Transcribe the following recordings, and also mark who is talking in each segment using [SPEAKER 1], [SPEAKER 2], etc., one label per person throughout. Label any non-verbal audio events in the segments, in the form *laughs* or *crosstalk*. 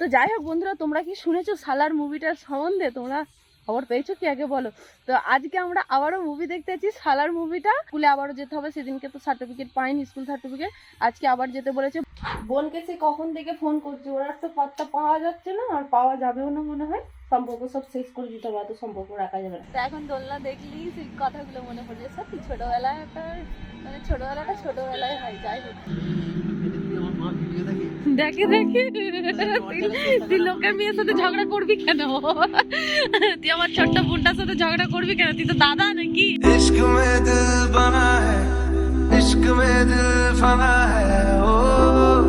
[SPEAKER 1] তো যাই হোক বন্ধুরা তোমরা কি শুনেছো সালার মুভিটার সম্বন্ধে? তোমরা খবর পেয়েছ কি? আগে বলো। তো আজকে আমরা আবারও মুভি দেখতে যাচ্ছি সালার মুভিটা। স্কুলে আবারও যেতে হবে সেদিনকে তো সার্টিফিকেট পাইনি স্কুল সার্টিফিকেট আজকে আবার যেতে বলেছে। বোনকে সে কখন থেকে ফোন করছে? ওরা তো পাত্তা পাওয়া যাচ্ছে না আর পাওয়া যাবেও না মনে হয়। সম্পর্ক সব শেষ করে দিতে হবে এত সম্পর্ক রাখা যাবে না। এখন দোলনা দেখলি সেই কথাগুলো মনে পড়ে যায় সত্যি ছোটবেলায় একটা মানে ছোটবেলাটা ছোটবেলায় হয় যাই হোক। দেখে দেখে। লোকের মেয়ের সাথে ঝগড়া করবি কেন? তুই আমার ছোট্ট বোনটার সাথে ঝগড়া করবি কেন? তুই তো দাদা নাকি?
[SPEAKER 2] ইশক মে দিল বানা হ্যায় ইশক মে দিল ফানা হ্যায় ও।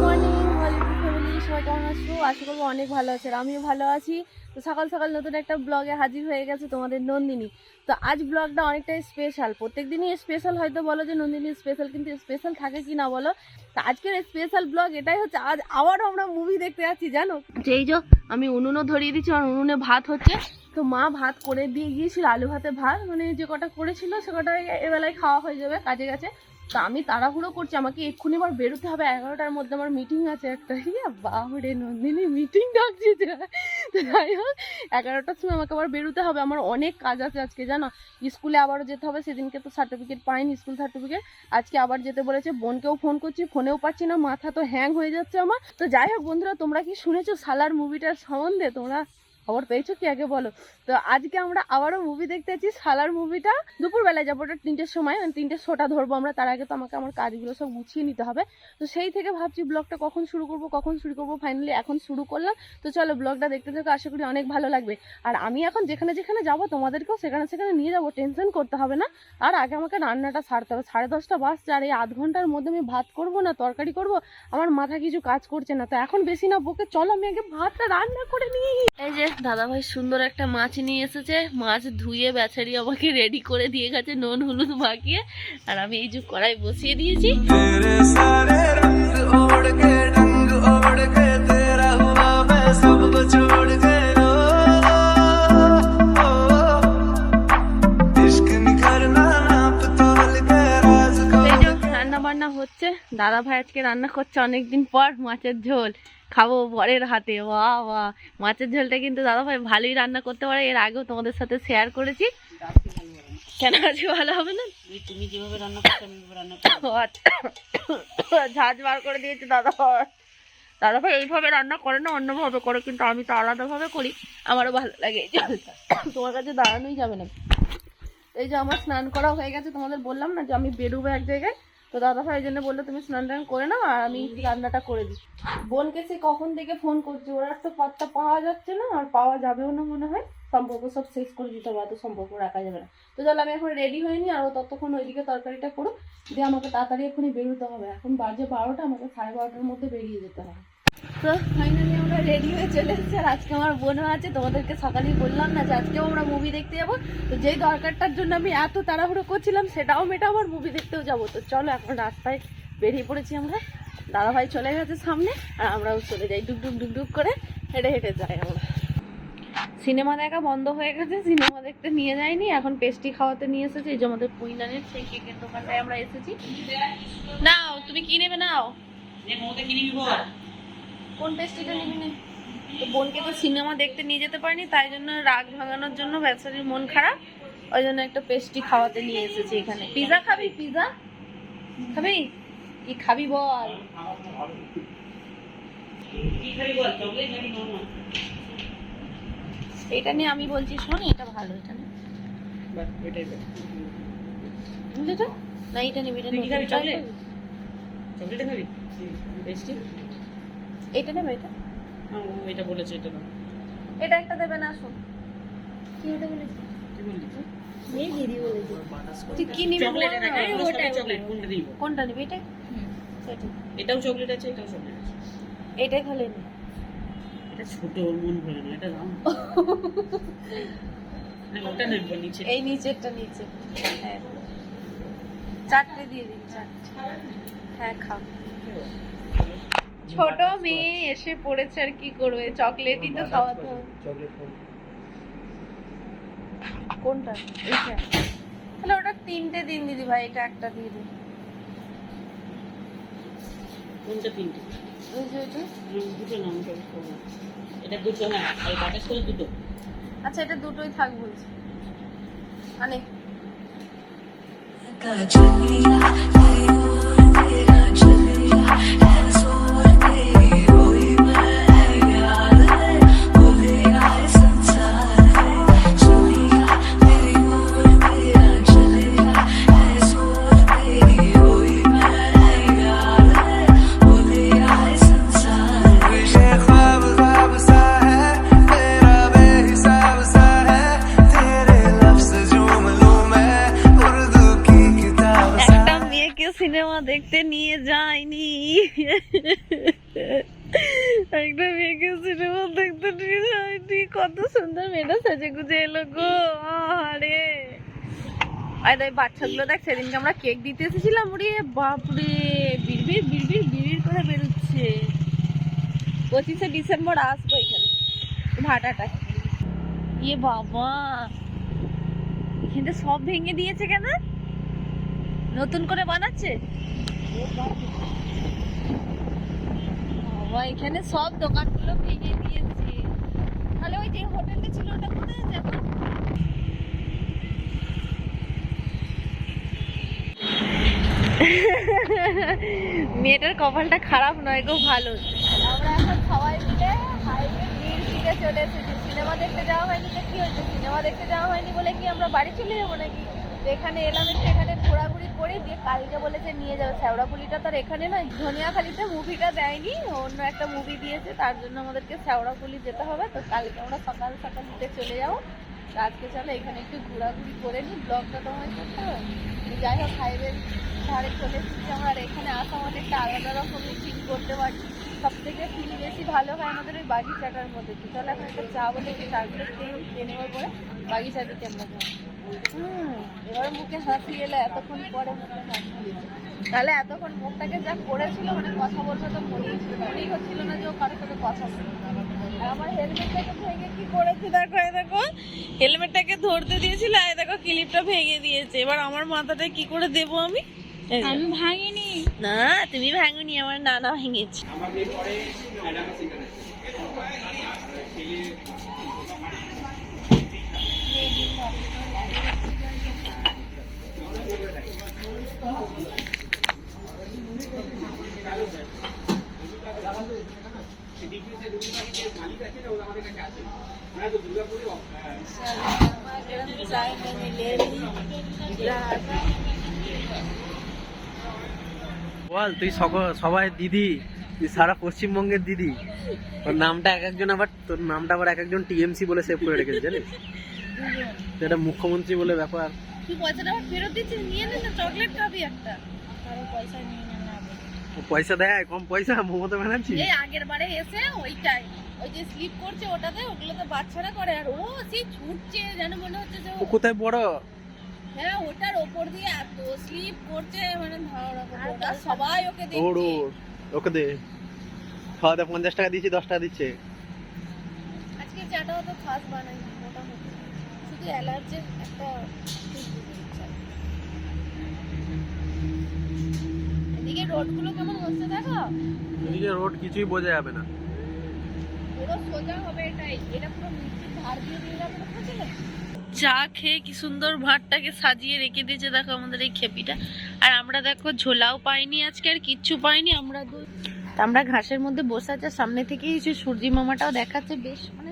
[SPEAKER 1] মর্নিং হলিউড ফ্যামিলি সবাই কেমন আছো? আশা করব অনেক ভালো আছে। আমিও ভালো আছি। তো সকাল সকাল নতুন একটা ব্লগে হাজির হয়ে গেছে তোমাদের নন্দিনী। তো আজ ব্লগটা অনেকটাই স্পেশাল প্রত্যেক দিনই স্পেশাল হয়তো বলো যে নন্দিনী স্পেশাল কিন্তু স্পেশাল থাকে কি না বলো? তো আজকের স্পেশাল ব্লগ এটাই হচ্ছে, আজ আবারও আমরা মুভি দেখতে যাচ্ছি, জানো? যেই যে আমি উনুনও ধরিয়ে দিচ্ছি আর উনুনে ভাত হচ্ছে। তো মা ভাত করে দিয়ে গিয়েছিল, আলু ভাতে ভাত মানে যে কটা করেছিল, সে কটা এবেলায় খাওয়া হয়ে যাবে কাজে গেছে তো আমি তাড়াহুড়ো করছি, আমাকে এক্ষুনি আবার বেরোতে হবে। এগারোটার মধ্যে আমার মিটিং আছে একটা। ইয়া বাবরে নন্দিনী মিটিং ডাকছি। যাই হোক, এগারোটার সময় আমাকে আবার বেরোতে হবে। আমার অনেক কাজ আছে আজকে, জানো? স্কুলে আবারও যেতে হবে, সেদিনকে তো সার্টিফিকেট পাইনি স্কুল সার্টিফিকেট আজকে আবার যেতে বলেছে, বোনকেও ফোন করছি ফোনেও পাচ্ছি না, মাথা তো হ্যাং হয়ে যাচ্ছে আমার। তো যাই হোক বন্ধুরা, তোমরা কি শুনেছো সালার মুভিটার সম্বন্ধে? তোমরা খবর পেয়েছ? কি আগে বলো? তো আজকে আমরা আবারও মুভি দেখতে যাচ্ছি সালার মুভিটা দুপুরবেলায় যাব, ওটা তিনটের সময় মানে তিনটের শোটা ধরবো আমরা, তার আগে তো আমাকে আমার কাজগুলো সব গুছিয়ে নিতে হবে। তো সেই থেকে ভাবছি ব্লগটা কখন শুরু করব, কখন শুরু করব ফাইনালি এখন শুরু করলাম। তো চলো ব্লগটা দেখতে দেখো আশা করি অনেক ভালো লাগবে। আর আমি এখন যেখানে যেখানে যাব, তোমাদেরকেও সেখানে সেখানে নিয়ে যাব, টেনশন করতে হবে না। আর আগে আমাকে রান্নাটা সারতে হবে। সাড়ে দশটা বাজছে, আর এই আধ ঘণ্টার মধ্যে আমি ভাত করব না, তরকারি করব, আমার মাথা কিছু কাজ করছে না। তো এখন বেশি না, বকে চলো আমি আগে ভাতটা রান্না করে নিই। এই যে দাদা ভাই সুন্দর একটা মাছ নিয়ে এসেছে। মাছ ধুয়ে বেচারি আমাকে রেডি করে দিয়ে গেছে নুন, হলুদ মাখিয়ে। আর আমি এই যে কড়াই বসিয়ে দিয়েছি। হচ্ছে। দাদা ভাই আজকে রান্না করছে অনেকদিন পর মাছের ঝোল। খাব বরের হাতে বাহ বাহ মাছের ঝোলটা কিন্তু দাদা ভাই ভালোই রান্না করতে পারে। এর আগেও তোমাদের সাথে শেয়ার করেছি। কেন আজকে ভালো হবে না?
[SPEAKER 3] তুমি যেভাবে রান্না করছ আমি ওইভাবে রান্না
[SPEAKER 1] আচ্ছা। ঝাঁজ বার করে দিয়েছে দাদা ভাই। দাদা ভাই এইভাবে রান্না করে না অন্যভাবে করে কিন্তু আমি তো আলাদাভাবে করি। আমারও ভালো লাগে এই তোমার কাছে দাঁড়ানোই যাবে না। এই যে আমার স্নান করা হয়ে গেছে তোমাদের বললাম না যে আমি বেরোবো এক জায়গায়? তো দাদা ভাই এই জন্য বলল, তুমি স্নান টান করে নাও আর আমি রান্নাটা করে দিই। বোনকে সে কখন থেকে ফোন করছে? ওরা তো পাত্তা পাওয়া যাচ্ছে না আর পাওয়া যাবেও না মনে হয়। সম্পর্ক সব শেষ করে দিতে হবে সম্পর্ক রাখা যাবে না। তো তাহলে আমি এখন রেডি হয়নি আর ও ততক্ষণ ওইদিকে তরকারিটা করুক। দিয়ে আমাকে তাড়াতাড়ি এখনই বেরোতে হবে। এখন বাজে বারোটা, আমাকে সাড়ে বারোটার মধ্যে বেরিয়ে যেতে হবে। তো ফাইনালি আমরা রেডি হয়ে চলে এসেছি। আর আজকে আমার বোনও আছে, তোমাদেরকে সকালেই বললাম না যে আজকেও আমরা মুভি দেখতে যাব। তো যেই দরকারটার জন্য আমি এত তাড়াহুড়ো করছিলাম, সেটাও মেটাবো আর মুভি দেখতেও যাব। তো চলো এখন রাস্তায় বেরিয়ে পড়েছি আমরা। দাদাভাই চলে গেছে সামনে, আর আমরাও চলে যাই ডুক ডুক ডুক ডুক করে। হেঁটে হেঁটে যাই আমরা। সিনেমা দেখা বন্ধ হয়ে গেছে, সিনেমা দেখতে নিয়ে যায়নি এখন পেস্টি খাওয়াতে নিয়ে এসেছি। এই যে আমাদের পুইনানের সেই কেকের দোকানটায় আমরা এসেছি। নাও, তুমি কি নেবে নাও
[SPEAKER 3] যে কিনে বল
[SPEAKER 1] কোন পেস্ট্রিটা নিবি নে? তো বোনকে তো সিনেমা দেখতে নিয়ে যেতে পারিনি তাই জন্য রাগ ভাঙানোর জন্য ব্যবসায়ীর মন খারাপ। ওই জন্য একটা পেস্ট্রি খাওয়াতে নিয়ে এসেছি এখানে। পিজা খাবি? পিজা খাবি? কি খাবি বল?
[SPEAKER 3] কি খাবি বল? চকলেট নাকি নর্মাল
[SPEAKER 1] এটা নিয়ে আমি বলছি শোন এটা ভালো এটা নে? না এটা নিবি এটা
[SPEAKER 3] chocolate?
[SPEAKER 1] করবি?
[SPEAKER 3] চকলেট খাবি? টেস্টি
[SPEAKER 1] এটা নেবে এটা?
[SPEAKER 3] এটা বলেছে এটা না।
[SPEAKER 1] এটা একটা দেবে না শোন কি এটা বলেছি?
[SPEAKER 3] কি বললি
[SPEAKER 1] এই দিদি বলেছি। তুই কি নিবি
[SPEAKER 3] চকলেট
[SPEAKER 1] না।
[SPEAKER 3] চকলেট। কোনটা
[SPEAKER 1] নিবি এটা এটা
[SPEAKER 3] এটাও চকলেট আছে এটাও চকলেট আছে।
[SPEAKER 1] এটাই খালে নে
[SPEAKER 3] এটা ছোট ওর মন ভরে না এটা দাম *laughs* না। ওটা নেব নিচে।
[SPEAKER 1] এই নিচেরটা নিচে। হ্যাঁ। চারটে দিয়ে দিন চারটে। হ্যাঁ খাও। ছোট মেয়ে এসে পড়েছে আর কি করবে? চকলেটই তো খাওয়াতে। হবে কোনটা? এইটা তাহলে ওটা তিনটে দিন দিদি ভাই এটা একটা দিয়ে দিন
[SPEAKER 3] কোনটা তিনটে?
[SPEAKER 1] ওই যে ওইটা।
[SPEAKER 3] দুটো নাম এটা দুটো এই বাটাস করে দুটো।
[SPEAKER 1] আচ্ছা এটা দুটোই থাক বলছি। মানে আরে ওই বাচ্চাগুলো দেখ, সেদিনকে আমরা কেক দিতে এসেছিলাম, ওরে বাপরে, বিড়বিড় বিড়বিড় বিড়বিড় করে বেরোচ্ছে। পঁচিশে ডিসেম্বর আসব এখানে ভাটাটা ইয়ে বাবা, এখানে সব ভেঙে দিয়েছে কেন? নতুন করে বানাচ্ছে? বাবা, এখানে সব দোকানগুলো ভেঙে দিয়েছে। তাহলে ওই যে হোটেলটা ছিল ওটা কোথায় আছে *laughs* মেয়েটার কপালটা খারাপ নয় গো, ভালো। আমরা এখন সবাই মিলে চলে এসেছি। সিনেমা দেখতে যাওয়া হয়নি তো হয়েছে? সিনেমা দেখতে যাওয়া হয়নি বলে কি আমরা বাড়ি চলে যাব নাকি? এখানে এলাম একটু, এখানে ঘোরাঘুরি দিয়ে কালকে বলেছে নিয়ে তার এখানে নয়, ধনিয়াখালিতে মুভিটা দেয়নি। অন্য একটা মুভি দিয়েছে, তার জন্য আমাদেরকে শ্যাওড়াগুলি যেতে হবে। তো কালকে আমরা সকাল সকাল দিতে চলে যাব। আজকে চলো এখানে একটু ঘোরাঘুরি করে নিই ব্লগটা তোমায় করতে হবে যাই হোক হাইওয়ে ধারে চলে এসেছি আমরা এখানে আসা আমাদের একটা আলাদা রকমের ফিল করতে পারি সব থেকে ফিল বেশি ভালো হয় আমাদের ওই বাগিচাটার মধ্যে তো চলো এখন একটা চা বলে একটু চাগুলো খেয়ে খেয়ে নেওয়ার পরে বাগিচা দিকে আমরা এবার মুখে হাসি এলো, এতক্ষণ পরে মুখে হাসি। তাহলে এতক্ষণ মুখটাকে যা করেছিল মানে কথা বলতে তো মনেই মনেই হচ্ছিল না যে ও কারোর সাথে কথা বলবে। আমার হেলমেটটাকে ভেঙে কি করেছে? দেখো এই দেখো হেলমেটটাকে ধরতে দিয়েছিল এই দেখো ক্লিপটা ভেঙে দিয়েছে। এবার আমার মাথাটা কি করে দেবো আমি? আমি ভাঙিনি। না তুমি ভাঙনি আমার নানা ভেঙেছে। चाय
[SPEAKER 4] বল তুই সবাই দিদি তুই সারা পশ্চিমবঙ্গের দিদি। তোর নামটা এক একজন আবার তোর নামটা আবার এক একজন টিএমসি বলে সেভ করে রেখেছে জানিস? এটা মুখ্যমন্ত্রী বলে ব্যাপার।
[SPEAKER 1] তুই পয়সাটা আমার ফেরত দিচ্ছিস? নিয়ে নে না চকলেট খাবি একটা।
[SPEAKER 4] ও পয়সা দেয় কম পয়সা মমতা ব্যানার্জি?
[SPEAKER 1] এই আগের বারে এসে ওইটাই ওই যে স্লিপ করছে ওটাতে ওগুলো তো বাচ্চারা করে আর ও সেই ছুটছে যেন মনে হচ্ছে যে
[SPEAKER 4] ও- কোথায় বড়?
[SPEAKER 1] হ্যাঁ ওটার ওপর দিয়ে এত স্লিপ করছে মানে ধারণা করব সবাই ওকে দেখছে।
[SPEAKER 4] ওর ওকে দে। খাওয়া দাওয়া পঞ্চাশ টাকা দিচ্ছি দশ টাকা দিচ্ছে।
[SPEAKER 1] আজকে চাটা অত খাস বানাই মোটামুটি। শুধু অ্যালার্জির একটা এদিকে রোডগুলো কেমন হচ্ছে দেখো?
[SPEAKER 4] এদিকে রোড কিছুই বোঝা যাবে না।
[SPEAKER 1] পুরো সোজা হবে এটাই। এটা পুরো মিষ্টির ধার দিয়ে দিয়ে যাবে বুঝলে? চা খেয়ে কি সুন্দর ভাতটাকে সাজিয়ে রেখে দিয়েছে দেখো আমাদের এই খেপিটা। আর আমরা দেখো ঝোলাও পাইনি আজকে, আর কিচ্ছু পাইনি, আমরা আমরা ঘাসের মধ্যে বসে আছে সামনে থেকেই যে সূর্যি মামাটাও দেখাচ্ছে, বেশ মানে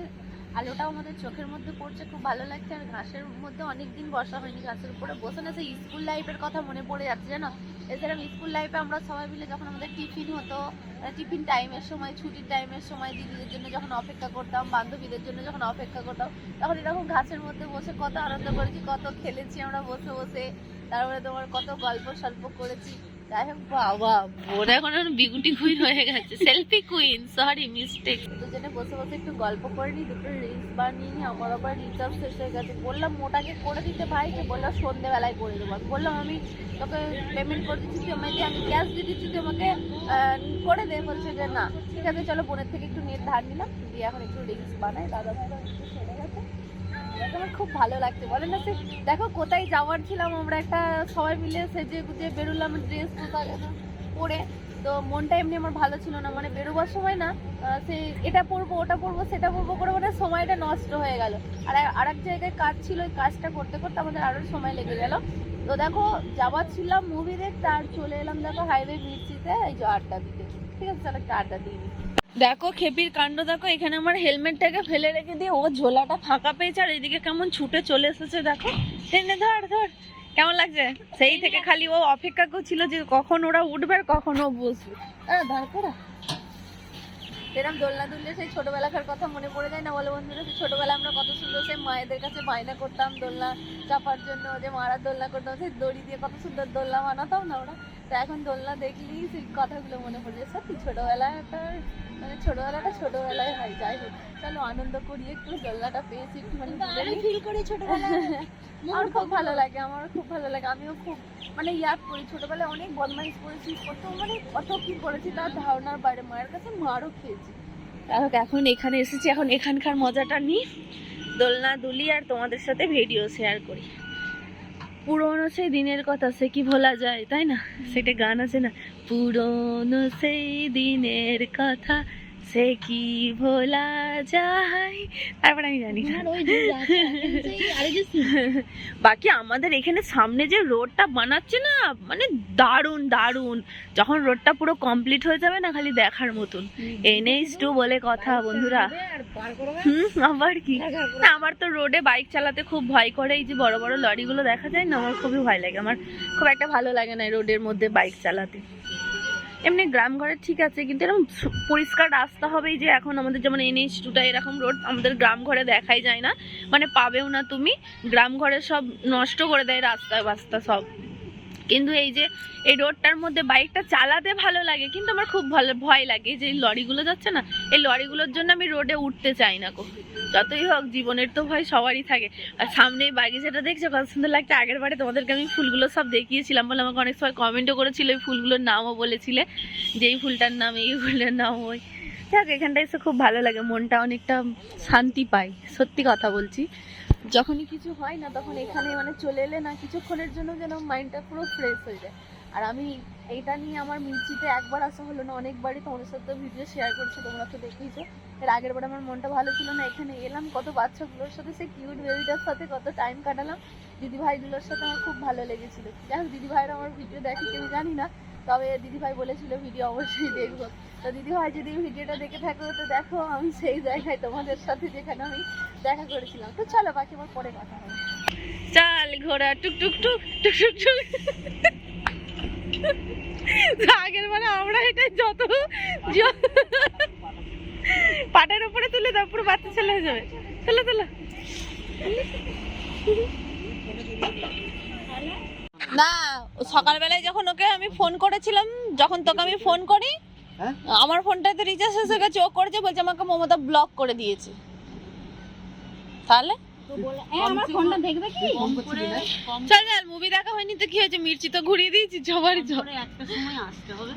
[SPEAKER 1] আলোটাও আমাদের চোখের মধ্যে পড়ছে, খুব ভালো লাগছে। আর ঘাসের মধ্যে অনেকদিন বসা হয়নি, ঘাসের উপরে বসে না, সেই স্কুল লাইফের কথা মনে পড়ে যাচ্ছে, জানো? এছাড়া স্কুল লাইফে আমরা সবাই মিলে যখন আমাদের টিফিন হতো মানে টিফিন টাইমের সময়, ছুটির টাইমের সময় দিদিদের জন্য যখন অপেক্ষা করতাম, বান্ধবীদের জন্য যখন অপেক্ষা করতাম, তখন এরকম ঘাসের মধ্যে বসে কত আনন্দ করেছি, কত খেলেছি আমরা বসে বসে, তারপরে তোমার কত গল্প সল্প করেছি। বাবা বোন এখন বিগুটি কুইন হয়ে গেছে। সেলফি কুইন সরি মিস্টেক দুজনে বসে বসে একটু গল্প করে নি দুটো রিলস বানিয়ে নি আমার আবার রিচার্জ শেষ হয়ে গেছে। বললাম, মোটাকে করে দিতে ভাইকে, বললাম সন্ধ্যেবেলায় করে দেবো। বললাম, আমি তোকে পেমেন্ট করে দিচ্ছি তুই আমাকে, আমি ক্যাশ দিয়ে দিচ্ছি, তুই করে দে। বলছে যে, না, ঠিক আছে, চলো বোনের থেকে একটু নেট ধার নিলাম। দিয়ে এখন একটু রিলস বানাই, দাদা দাদা একটু চলে গেছে আমার খুব ভালো লাগছে। বলে না সে, দেখো কোথায় যাওয়ার ছিলাম আমরা একটা, সবাই মিলে সেজে গুজে বেরোলাম ড্রেস পরে। তো মনটা এমনি আমার ভালো ছিল না মানে বেরোবার সময় না সে এটা পরবো, ওটা পরবো, সেটা পরবো করে মানে সময়টা নষ্ট হয়ে গেল। আর আর এক জায়গায় কাজ ছিল, ওই কাজটা করতে করতে আমাদের আরও সময় লেগে গেল। তো দেখো, যাবার ছিলাম মুভি দেখতে, আর চলে এলাম দেখো হাইওয়ে মির্চিতে এই যে আড্ডা দিতে। ঠিক আছে, তাহলে একটা আড্ডা দিই দেখো, খেপির কাণ্ড দেখো, এখানে আমার হেলমেটটাকে ফেলে রেখে দিয়ে ও ঝোলাটা ফাঁকা পেয়েছে, আর এদিকে কেমন ছুটে চলে এসেছে দেখো। টেনে ধর ধর, কেমন লাগছে? সেই থেকে খালি ও অপেক্ষা করছিল যে কখন ওরা উঠবে আর কখন ও বসবে। এরকম দোলনা দুললে সেই ছোটবেলাকার কথা মনে পড়ে যায় না? বলো বন্ধুরা, সেই ছোটবেলা আমরা কত সুন্দর সেই মায়েদের কাছে বায়না করতাম, দোলনা চাপার জন্য, যে মারা দোলনা করতাম, সেই দড়ি দিয়ে কত সুন্দর দোলনা বানাতাম না ওরা? তো এখন দোলনা দেখলেই সেই কথাগুলো মনে পড়ে যায়। সত্যি ছোটবেলায় একটা মানে ছোটবেলাটা ছোটবেলায় হয় যাই হোক। চলো আনন্দ করি একটু দোলনাটা পেয়েছি তুলে নিই।
[SPEAKER 5] ফিল করি ছোটবেলায়। *laughs*
[SPEAKER 1] আমার খুব ভালো লাগে আমারও খুব ভালো লাগে। আমিও খুব মানে ইয়াদ করি ছোটবেলায় অনেক বদমাইশ করেছি কত মানে কত কি করেছি তার ধারণার বাইরে মায়ের কাছে মারও খেয়েছি। দেখো এখন এখানে এসেছি এখন এখানকার মজাটা নিই। দোলনা দুলি আর তোমাদের সাথে ভিডিও শেয়ার করি। পুরনো সেই দিনের কথা, সে কি ভোলা যায়, তাই না? সেটা গান আছে না? পুরনো সেই দিনের কথা সে কি ভোলা যায়? তারপর আমি জানি। বাকি আমাদের এখানে সামনে যে রোডটা বানাচ্ছে না মানে দারুণ দারুণ। যখন রোডটা পুরো কমপ্লিট হয়ে যাবে না খালি দেখার মতন। এনএইচ টু বলে কথা বন্ধুরা। হুম আবার কি? না আমার তো রোডে বাইক চালাতে খুব ভয় করে। এই যে বড় বড় লরিগুলো দেখা যায় না আমার খুবই ভয় লাগে। আমার খুব একটা ভালো লাগে না রোডের মধ্যে বাইক চালাতে। এমনি গ্রাম ঘরে ঠিক আছে, কিন্তু এরকম পরিষ্কার রাস্তা হবেই যে এখন আমাদের যেমন এনএইচ টুটা এরকম রোড আমাদের গ্রাম ঘরে দেখাই যায় না। মানে পাবেও না তুমি, গ্রাম ঘরে সব নষ্ট করে দেয় রাস্তা বাস্তা সব। কিন্তু এই যে, এই রোডটার মধ্যে বাইকটা চালাতে ভালো লাগে, কিন্তু আমার খুব ভালো, ভয় লাগে যে লরিগুলো যাচ্ছে না, এই লরিগুলোর জন্য আমি রোডে উঠতে চাই না কো যতই হোক, জীবনের তো ভয় সবারই থাকে। আর সামনে এই বাগিচাটা দেখছ, কত সুন্দর লাগছে। আগের বারে তোমাদেরকে আমি ফুলগুলো সব দেখিয়েছিলাম বলে আমাকে অনেক সময় কমেন্টও করেছিল, এই ফুলগুলোর নামও বলেছিলে, যে এই ফুলটার নাম, এই ফুলের নাম ওই। যাক এখানটা এসে খুব ভালো লাগে, মনটা অনেকটা শান্তি পায়। সত্যি কথা বলছি। যখনই কিছু হয় না, তখন এখানে মানে চলে এলে না কিছুক্ষণের জন্য যেন মাইন্ডটা পুরো ফ্রেশ হয়ে যায়। আর আমি এইটা নিয়ে আমার মির্চিতে একবার আসা হলো না, অনেকবারই তোমাদের সাথে ভিডিও শেয়ার করছি, তোমরা তো দেখেইছো। এর আগের বার আমার মনটা ভালো ছিল না, এখানে এলাম, কত বাচ্চাগুলোর সাথে সেই কিউট বেবিটার সাথে কত টাইম কাটালাম। দিদি ভাইগুলোর সাথে আমার খুব ভালো লেগেছিল। যাই হোক দিদি ভাইরা আমার ভিডিও দেখে, কেউ জানি না তবে দিদি ভাই বলেছিল ভিডিও অবশ্যই দেখব। তো দিদি ভাই যদি ভিডিওটা দেখে থাকো, তো দেখো আমি সেই জায়গায় তোমাদের সাথে যেখানে আমি দেখা করেছিলাম। তো চলো, বাকি আমার পরে কথা হবে। চাল ঘোড়া, টুক টুক টুক টুক টুক টুক। আগের বারে আমরা এটা যত পাটের উপরে তুলে দাও, পুরো বাচ্চা ছেলে হয়ে যাবে। তুলে তুলে। না সকালবেলায় যখন ওকে আমি ফোন করেছিলাম যখন তোকে আমি ফোন করি
[SPEAKER 4] হ্যাঁ?
[SPEAKER 1] আমার ফোনটাতে রিচার্জ এসে গেছে ও করেছে বলছে আমাকে মমতা ব্লক করে দিয়েছে। তাহলে? চল চল মুভি দেখা হয়নি তো কি হয়েছে? মির্চি তো ঘুরিয়ে দিয়েছি সবারই চল
[SPEAKER 3] করে একটা সময় আসতে হবে।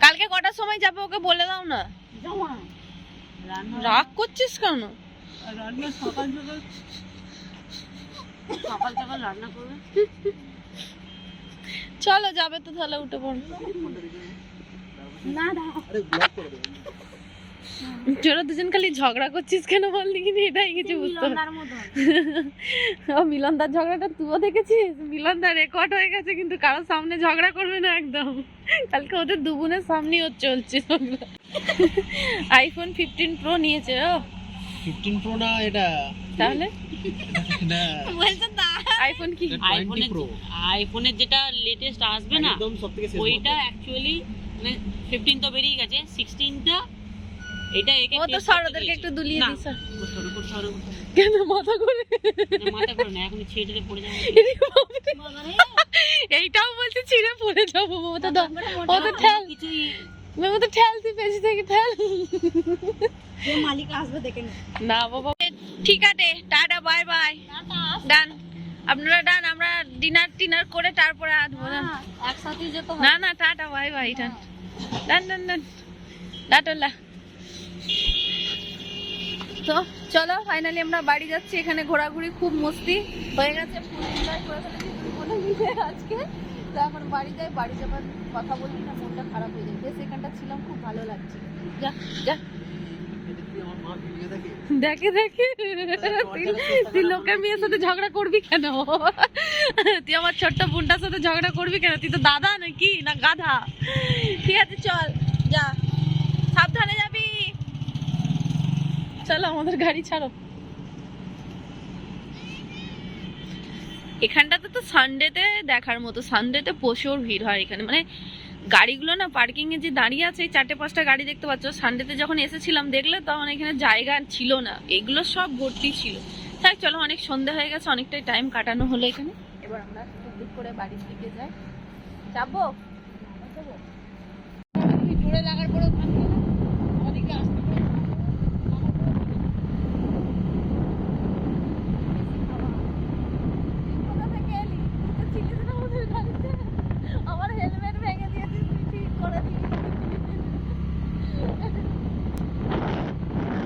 [SPEAKER 1] কালকে কটার সময় যাবে ওকে বলে দাও না? রাগ করছিস কেন?
[SPEAKER 3] সকাল সকাল সকাল সকাল রান্না করবে? *laughs*
[SPEAKER 1] চলো যাবে তো তাহলে উঠে পড়ো।
[SPEAKER 5] না না।
[SPEAKER 4] আরে ব্লক করে দেবো।
[SPEAKER 1] তোরা দুজন খালি ঝগড়া করছিস কেন বল দেখিনি এটাই কিছু বুঝতে ও মিলনদার ঝগড়াটা তুইও দেখেছিস? মিলনদা রেকর্ড হয়ে গেছে কিন্তু কারোর সামনে ঝগড়া করবে না একদম। কালকে ওদের দু বোনের সামনেই ওর চলছে আইফোন ফিফটিন প্রো নিয়েছে ও।
[SPEAKER 4] ফিফটিন প্রো না এটা
[SPEAKER 1] তাহলে?
[SPEAKER 5] তা
[SPEAKER 1] আইফোন কি?
[SPEAKER 3] আইফোনের আইফোনের যেটা লেটেস্ট আসবে না
[SPEAKER 4] একদম সব শেষ
[SPEAKER 3] ওইটা অ্যাকচুয়ালি মানে ফিফটিন তো বেরিয়ে গেছে সিক্সটিনটা এটা একে
[SPEAKER 1] ও তো
[SPEAKER 3] test
[SPEAKER 1] স্যার ওদেরকে একটু দুলিয়ে
[SPEAKER 3] করে।
[SPEAKER 1] কেন মাথা করে
[SPEAKER 3] মাথা করে না এখন ছেড়ে পড়ে যাবে।
[SPEAKER 1] এইটাও বলছে ছিঁড়ে পড়ে যাব মমতা দাও ও তো ঠেল
[SPEAKER 3] কিছুই
[SPEAKER 1] মমতা ঠেল তুই পেছি থেকে ঠেল।
[SPEAKER 5] মালিক আসবে দেখে না।
[SPEAKER 1] বাবা। ঠিক আছে টাটা বাই বাই। ডান আপনারা ডান আমরা ডিনার টিনার করে তারপরে আসব ডান।
[SPEAKER 5] একসাথে যেত
[SPEAKER 1] না না tata bye bye done done done done. Tata তো চলো ফাইনালি আমরা বাড়ি যাচ্ছি এখানে ঘোরাঘুরি খুব মস্তি। হয়ে গেছে ফুল এনজয় করে ফেলেছি আজকে। তো এখন বাড়ি যাই বাড়ি যাবার কথা বললি না মনটা খারাপ হয়ে যায়। বেশ এখানটা ছিলাম খুব ভালো লাগছে। যা যা। দেখে দেখে তুই- তুই লোকের মেয়ের সাথে ঝগড়া করবি কেন? তুই আমার ছোট্ট বোনটার সাথে ঝগড়া করবি কেন? তুই তো দাদা নাকি? না গাধা? ঠিক আছে, চল, যা। সাবধানে যাবি। চলো, আমাদের গাড়ি ছাড়ো। এখানটাতে তো সানডেতে দেখার মতো সানডেতে প্রচুর ভিড় হয় এখানে। মানে গাড়িগুলো না পার্কিং এ যে দাঁড়িয়ে আছে চারটে পাঁচটা গাড়ি দেখতে পাচ্ছ। সানডেতে যখন এসেছিলাম, দেখলে তখন এখানে জায়গা ছিল না। এগুলো সব ভর্তি ছিল। তাই চলো, অনেক সন্ধ্যা হয়ে গেছে, অনেকটাই টাইম কাটানো হলো এখানে। এবার আমরা টুকটুক করে বাড়ির দিকে যাই। যাব? জোরে লাগার পরে